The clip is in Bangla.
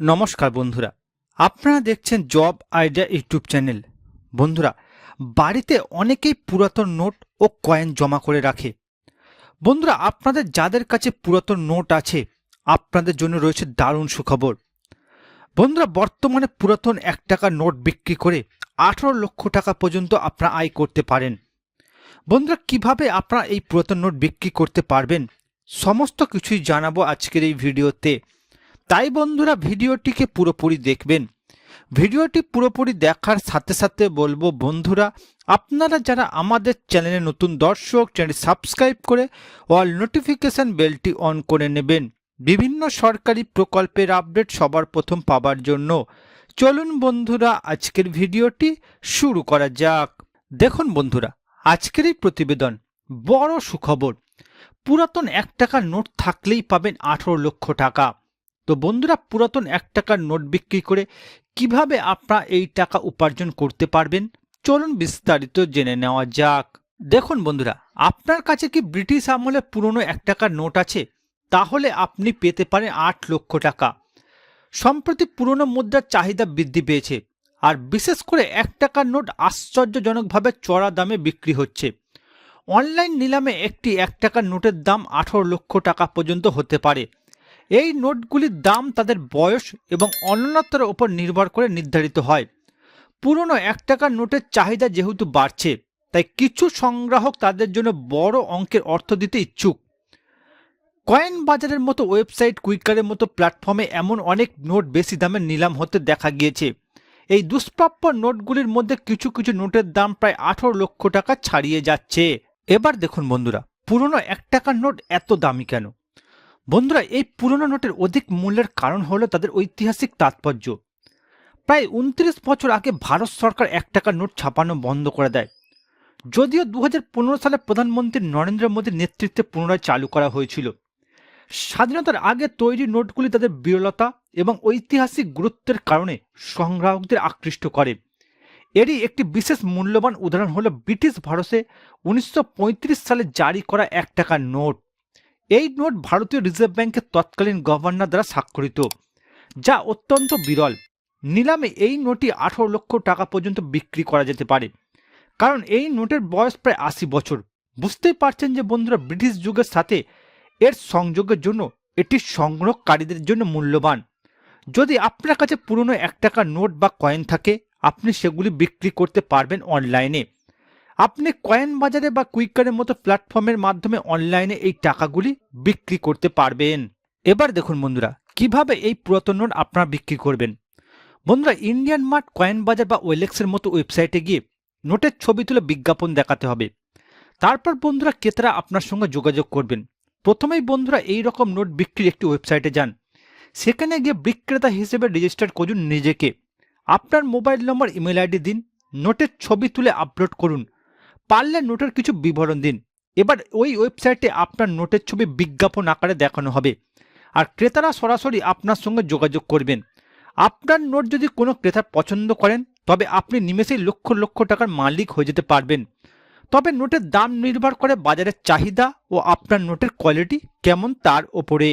নমস্কার বন্ধুরা। আপনারা দেখছেন জব আইডিয়া ইউটিউব চ্যানেল। বন্ধুরা, বাড়িতে অনেকেই পুরাতন নোট ও কয়েন জমা করে রাখে। বন্ধুরা, আপনাদের যাদের কাছে পুরাতন নোট আছে, আপনাদের জন্য রয়েছে দারুণ সুখবর। বন্ধুরা, বর্তমানে পুরাতন এক টাকার নোট বিক্রি করে আঠারো লক্ষ টাকা পর্যন্ত আপনারা আয় করতে পারেন। বন্ধুরা, কীভাবে আপনারা এই পুরাতন নোট বিক্রি করতে পারবেন, সমস্ত কিছুই জানাব আজকের এই ভিডিওতে। তাই বন্ধুরা ভিডিওটিকে পুরোপুরি দেখবেন। ভিডিওটি পুরোপুরি দেখার সাথে সাথে বলব, বন্ধুরা, আপনারা যারা আমাদের চ্যানেলে নতুন দর্শক চ্যানেল সাবস্ক্রাইব করে অল নোটিফিকেশন বেলটি অন করে নেবেন। বিভিন্ন সরকারি প্রকল্পের আপডেট সবার প্রথম পাবার জন্য। চলুন বন্ধুরা, আজকের ভিডিওটি শুরু করা যাক। দেখুন বন্ধুরা, আজকের এই প্রতিবেদন, বড় সুখবর। পুরাতন এক টাকার নোট থাকলেই পাবেন আঠারো লক্ষ টাকা। তো বন্ধুরা, পুরাতন এক টাকার নোট বিক্রি করে কীভাবে আপনারা এই টাকা উপার্জন করতে পারবেন? চলুন বিস্তারিত জেনে নেওয়া যাক। দেখুন বন্ধুরা, আপনার কাছে কি ব্রিটিশ আমলে পুরনো এক টাকার নোট আছে? তাহলে আপনি পেতে পারেন আট লক্ষ টাকা। সম্প্রতি পুরনো মুদ্রার চাহিদা বৃদ্ধি পেয়েছে আর বিশেষ করে এক টাকার নোট আশ্চর্যজনকভাবে চড়া দামে বিক্রি হচ্ছে। অনলাইন নিলামে একটি এক টাকার নোটের দাম আঠারো লক্ষ টাকা পর্যন্ত হতে পারে। এই নোটগুলির দাম তাদের বয়স এবং অনন্যতার উপর নির্ভর করে নির্ধারিত হয়। পুরনো এক টাকার নোটের চাহিদা যেহেতু বাড়ছে, তাই কিছু সংগ্রাহক তাদের জন্য বড় অঙ্কের অর্থ দিতে ইচ্ছুক। কয়েন বাজারের মতো ওয়েবসাইট কুইকারের মতো প্ল্যাটফর্মে এমন অনেক নোট বেশি দামে নিলাম হতে দেখা গিয়েছে। এই দুষ্প্রাপ্য নোটগুলির মধ্যে কিছু কিছু নোটের দাম প্রায় আঠারো লক্ষ টাকা ছাড়িয়ে যাচ্ছে। এবার দেখুন বন্ধুরা, পুরনো এক টাকার নোট এত দামি কেন? বন্ধুরা, এই পুরনো নোটের অধিক মূল্যের কারণ হলো তাদের ঐতিহাসিক তাৎপর্য। প্রায় উনত্রিশ বছর আগে ভারত সরকার এক টাকার নোট ছাপানো বন্ধ করে দেয়। যদিও দু হাজার পনেরো সালে প্রধানমন্ত্রী নরেন্দ্র মোদীর নেতৃত্বে পুনরায় চালু করা হয়েছিল। স্বাধীনতার আগে তৈরি নোটগুলি তাদের বিরলতা এবং ঐতিহাসিক গুরুত্বের কারণে সংগ্রাহকদের আকৃষ্ট করে। এরই একটি বিশেষ মূল্যবান উদাহরণ হলো ব্রিটিশ ভারতে উনিশশো পঁয়ত্রিশ সালে জারি করা এক টাকার নোট। এই নোট ভারতীয় রিজার্ভ ব্যাংকের তৎকালীন গভর্নর দ্বারা স্বাক্ষরিত, যা অত্যন্ত বিরল। নিলামে এই নোটটি আঠারো লক্ষ টাকা পর্যন্ত বিক্রি করা যেতে পারে, কারণ এই নোটের বয়স প্রায় আশি বছর। বুঝতেই পারছেন যে বন্ধুরা, ব্রিটিশ যুগের সাথে এর সংযোগের জন্য এটি সংগ্রহকারীদের জন্য মূল্যবান। যদি আপনার কাছে পুরনো এক টাকার নোট বা কয়েন থাকে, আপনি সেগুলি বিক্রি করতে পারবেন অনলাইনে। আপনি কয়েন বাজারে বা কুইকারের মতো প্ল্যাটফর্মের মাধ্যমে অনলাইনে এই টাকাগুলি বিক্রি করতে পারবেন। এবার দেখুন বন্ধুরা, কীভাবে এই পুরাতন নোট আপনারা বিক্রি করবেন? বন্ধুরা ইন্ডিয়ান মার্ট কয়েন বাজার বা ওয়েলেক্সের মতো ওয়েবসাইটে গিয়ে নোটের ছবি তুলে বিজ্ঞাপন দেখাতে হবে। তারপর বন্ধুরা, ক্রেতারা আপনার সঙ্গে যোগাযোগ করবেন। প্রথমেই বন্ধুরা, এই রকম নোট বিক্রির একটি ওয়েবসাইটে যান। সেখানে গিয়ে বিক্রেতা হিসেবে রেজিস্টার করুন নিজেকে। আপনার মোবাইল নম্বর ইমেল আইডি দিন, নোটের ছবি তুলে আপলোড করুন। পারলে নোটের কিছু বিবরণ দিন। এবার ওই ওয়েবসাইটে আপনার নোটের ছবি বিজ্ঞাপন আকারে দেখানো হবে। আর ক্রেতারা সরাসরি আপনার সঙ্গে যোগাযোগ করবেন। আপনার নোট যদি কোনো ক্রেতা পছন্দ করেন, তবে আপনি নিমেষেই লক্ষ লক্ষ টাকার মালিক হয়ে যেতে পারবেন। তবে নোটের দাম নির্ভর করে বাজারের চাহিদা ও আপনার নোটের কোয়ালিটি কেমন তার ওপরে